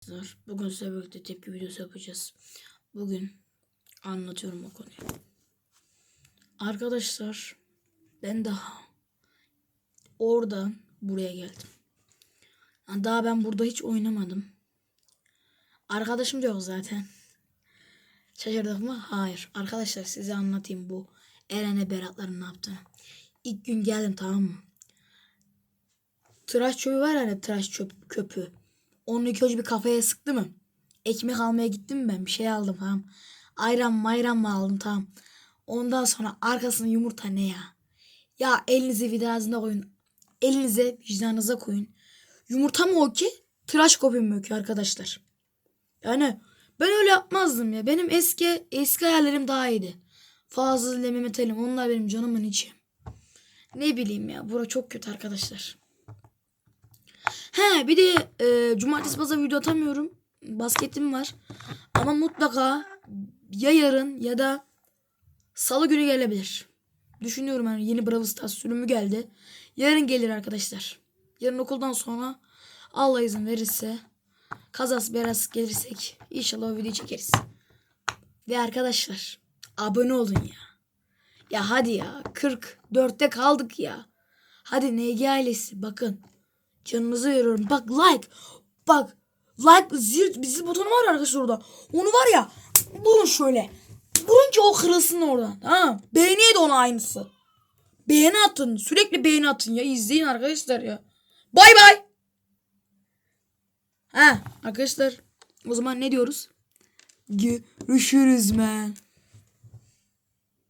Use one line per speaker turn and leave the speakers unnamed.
Arkadaşlar bugün size birlikte tepki videosu yapacağız. Bugün anlatıyorum o konuyu. Arkadaşlar ben daha oradan buraya geldim. Yani Daha ben burada hiç oynamadım. Arkadaşım da yok zaten. Şaşırdık mı? Hayır. Arkadaşlar size anlatayım bu Eren'e Beratların ne yaptığını. İlk gün geldim tamam mı? Tıraş çöpü var ya hani tıraş çöp, köpüğü. Onu ilk önce bir kafaya sıktı mı? Ekmek almaya gittim ben? Bir şey aldım tamam. Ayran mayran mı aldım tamam. Ondan sonra arkasına yumurta ne ya? Ya elinizi vicdanınıza koyun. Elinize vicdanınıza koyun. Yumurta mı o ki? Tıraş kopya mı o ki arkadaşlar? Yani ben öyle yapmazdım ya. Benim eski eski hayallerim daha iyiydi. Fazıl ile Mehmet Ali'm onlar benim canımın içi. Ne bileyim ya. Bura çok kötü arkadaşlar. He bir de e, cumartesi pazar video atamıyorum. Basketim var. Ama mutlaka ya yarın ya da salı günü gelebilir. Düşünüyorum yani yeni Brawl Stars sürümü geldi. Yarın gelir arkadaşlar. Yarın okuldan sonra Allah izin verirse kazas beras gelirsek inşallah o videoyu çekeriz. Ve arkadaşlar abone olun ya. Ya hadi ya 44'te kaldık ya. Hadi NG ailesi bakın. Canınızı veriyorum. Bak like. Bak. Like zil, zil butonu var arkadaşlar orada. Onu var ya. Vurun şöyle. Vurun ki o kırılsın oradan. Ha. Beğeniye de ona aynısı. Beğeni atın. Sürekli beğeni atın ya. İzleyin arkadaşlar ya. Bay bay. Ha arkadaşlar. O zaman ne diyoruz? Görüşürüz men.